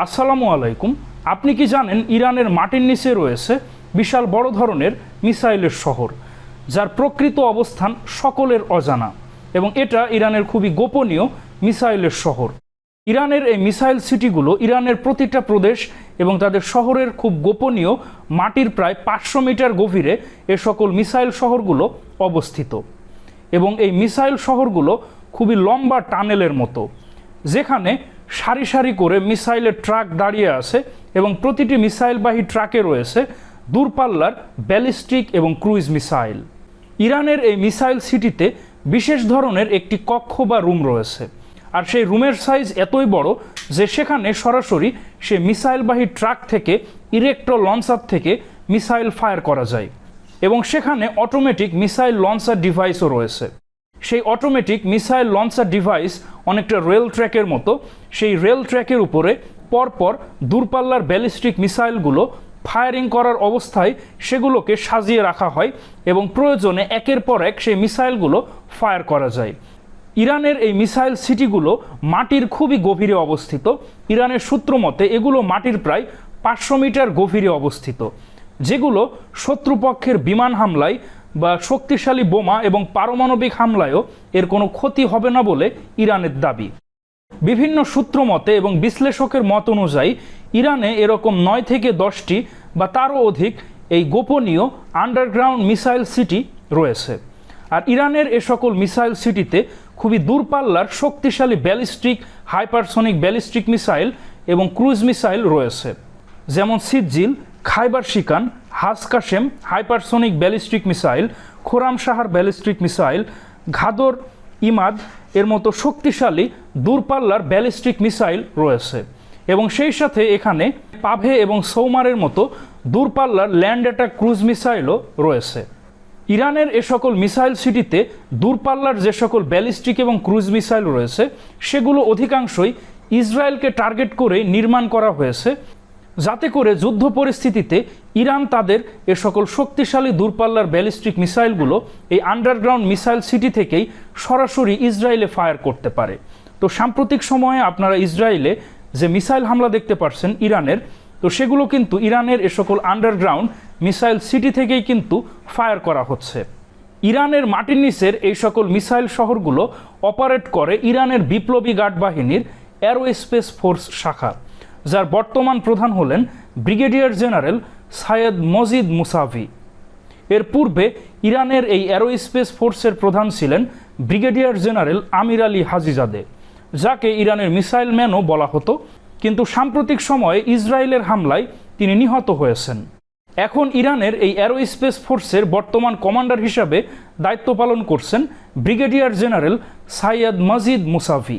আসসালামু আলাইকুম। আপনি কি জানেন ইরানের মাটির নিচে রয়েছে বিশাল বড় ধরনের মিসাইলের শহর, যার প্রকৃত অবস্থান সকলের অজানা, এবং এটা ইরানের খুবই গোপনীয় মিসাইলের শহর। ইরানের এই মিসাইল সিটিগুলো ইরানের প্রতিটা প্রদেশ এবং তাদের শহরের খুব গোপনীয় মাটির প্রায় পাঁচশো মিটার গভীরে এ সকল মিসাইল শহরগুলো অবস্থিত। এবং এই মিসাইল শহরগুলো খুবই লম্বা টানেলের মতো, যেখানে সারি সারি করে মিসাইলের ট্রাক দাঁড়িয়ে আছে এবং প্রতিটি মিসাইলবাহী ট্রাকে রয়েছে দূরপাল্লার ব্যালিস্টিক এবং ক্রুইজ মিসাইল। ইরানের এই মিসাইল সিটিতে বিশেষ ধরনের একটি কক্ষ বা রুম রয়েছে। আর সেই রুমের সাইজ এতই বড় যে সেখানে সরাসরি সে মিসাইলবাহী ট্রাক থেকে ইরেক্ট্রো লঞ্চার থেকে মিসাইল ফায়ার করা যায় এবং সেখানে অটোমেটিক মিসাইল লঞ্চার ডিভাইসও রয়েছে। সেই অটোমেটিক মিসাইল লঞ্চার ডিভাইস অনেকটা রেল ট্র্যাকের মতো। সেই রেল ট্র্যাকের উপরে পরপর দূরপাল্লার ব্যালিস্টিক মিসাইলগুলো ফায়ারিং করার অবস্থায় সেগুলোকে সাজিয়ে রাখা হয় এবং প্রয়োজনে একের পর এক সেই মিসাইলগুলো ফায়ার করা যায়। ইরানের এই মিসাইল সিটিগুলো মাটির খুবই গভীরে অবস্থিত। ইরানের সূত্র মতে এগুলো মাটির প্রায় পাঁচশো মিটার গভীরে অবস্থিত। যেগুলো শত্রুপক্ষের বিমান হামলায় বা শক্তিশালী বোমা এবং পারমাণবিক হামলায়ও এর কোনো ক্ষতি হবে না বলে ইরানের দাবি। বিভিন্ন সূত্র মতে এবং বিশ্লেষকের মত অনুযায়ী, ইরানে এরকম নয় থেকে দশটি বা তারও অধিক এই গোপনীয় আন্ডারগ্রাউন্ড মিসাইল সিটি রয়েছে। আর ইরানের এ সকল মিসাইল সিটিতে খুবই দূরপাল্লার শক্তিশালী ব্যালিস্টিক, হাইপারসনিক ব্যালিস্টিক মিসাইল এবং ক্রুজ মিসাইল রয়েছে। যেমন Sejjil, Khaibar Shekan Haj Qasem hypersonic ballistic missile, Khorramshahr ballistic missile, ঘাদর Imad, এর মতো শক্তিশালী দূরপাল্লার ব্যালিস্টিক মিসাইল রয়েছে। এবং সেই সাথে এখানে পাভে এবং সৌমারের মতো দূরপাল্লার ল্যান্ড অ্যাটাক ক্রুজ মিসাইলও রয়েছে। ইরানের এ সকল মিসাইল সিটিতে দূরপাল্লার যে সকল ব্যালিস্টিক এবং ক্রুজ মিসাইল রয়েছে, সেগুলো অধিকাংশই ইসরায়েলকে টার্গেট করে নির্মাণ করা হয়েছে, যাতে করে যুদ্ধ পরিস্থিতিতে ইরান তাদের এ সকল শক্তিশালী দূরপাল্লার ব্যালিস্টিক মিসাইলগুলো এই আন্ডারগ্রাউন্ড মিসাইল সিটি থেকেই সরাসরি ইসরায়েলে ফায়ার করতে পারে। তো সাম্প্রতিক সময়ে আপনারা ইসরায়েলে যে মিসাইল হামলা দেখতে পারছেন ইরানের, তো সেগুলো কিন্তু ইরানের এ সকল আন্ডারগ্রাউন্ড মিসাইল সিটি থেকেই কিন্তু ফায়ার করা হচ্ছে। ইরানের মাটির নিচের এই সকল মিসাইল শহরগুলো অপারেট করে ইরানের বিপ্লবী গার্ড বাহিনীর অ্যারো স্পেস ফোর্স শাখা, যার বর্তমান প্রধান হলেন brigadier general Sayyed Majid Mousavi এর পূর্বে ইরানের এই অ্যারোস্পেস ফোর্সের প্রধান ছিলেন brigadier general Amir Ali Hajizadeh, যাকে ইরানের মিসাইল ম্যানও বলা হতো। কিন্তু সাম্প্রতিক সময়ে ইসরায়েলের হামলায় তিনি নিহত হয়েছেন। এখন ইরানের এই অ্যারোস্পেস ফোর্সের বর্তমান কমান্ডার হিসাবে দায়িত্ব পালন করছেন brigadier general Sayyed Majid Mousavi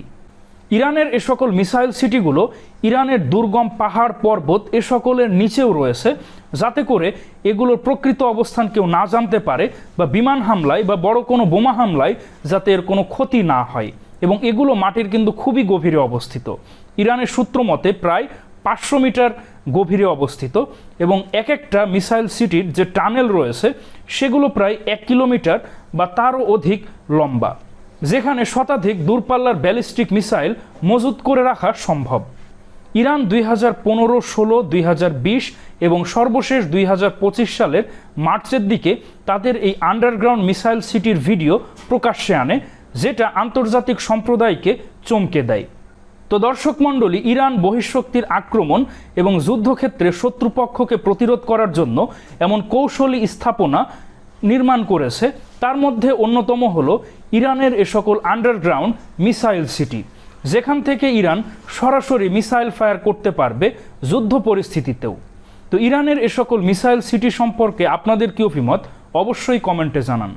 ইরানের এ সকল মিসাইল সিটিগুলো ইরানের দুর্গম পাহাড় পর্বত এ সকলের নিচেও রয়েছে, যাতে করে এগুলোর প্রকৃত অবস্থান কেউ না জানতে পারে বা বিমান হামলায় বা বড় কোনো বোমা হামলায় যাতে এর কোনো ক্ষতি না হয়। এবং এগুলো মাটির কিন্তু খুবই গভীরে অবস্থিত। ইরানের সূত্র মতে প্রায় পাঁচশো মিটার গভীরে অবস্থিত এবং এক একটা মিসাইল সিটির যে টানেল রয়েছে, সেগুলো প্রায় এক কিলোমিটার বা তারও অধিক লম্বা। যেখানে শতাধিক দূরপাল্লার ব্যালিস্টিক মিসাইল মজুত করে রাখা সম্ভব। ইরান দুই হাজার পনেরো, ষোলো, দুই এবং সর্বশেষ দুই হাজার পঁচিশ সালের মার্চের দিকে তাদের এই আন্ডারগ্রাউন্ড মিসাইল সিটির ভিডিও প্রকাশ্যে আনে, যেটা আন্তর্জাতিক সম্প্রদায়কে চমকে দেয়। তো দর্শক মণ্ডলী, ইরান বহিঃশক্তির আক্রমণ এবং যুদ্ধক্ষেত্রে শত্রুপক্ষকে প্রতিরোধ করার জন্য এমন কৌশলী স্থাপনা নির্মাণ করেছে। তার মধ্যে অন্যতম হল ইরানের এ সকল আন্ডারগ্রাউন্ড মিসাইল সিটি যেখান থেকে ইরান সরাসরি মিসাইল ফায়ার করতে পারবে যুদ্ধ পরিস্থিতিতেও। তো ইরানের এ সকল মিসাইল সিটি সম্পর্কে আপনাদের কি অভিমত? অবশ্যই কমেন্টে জানান।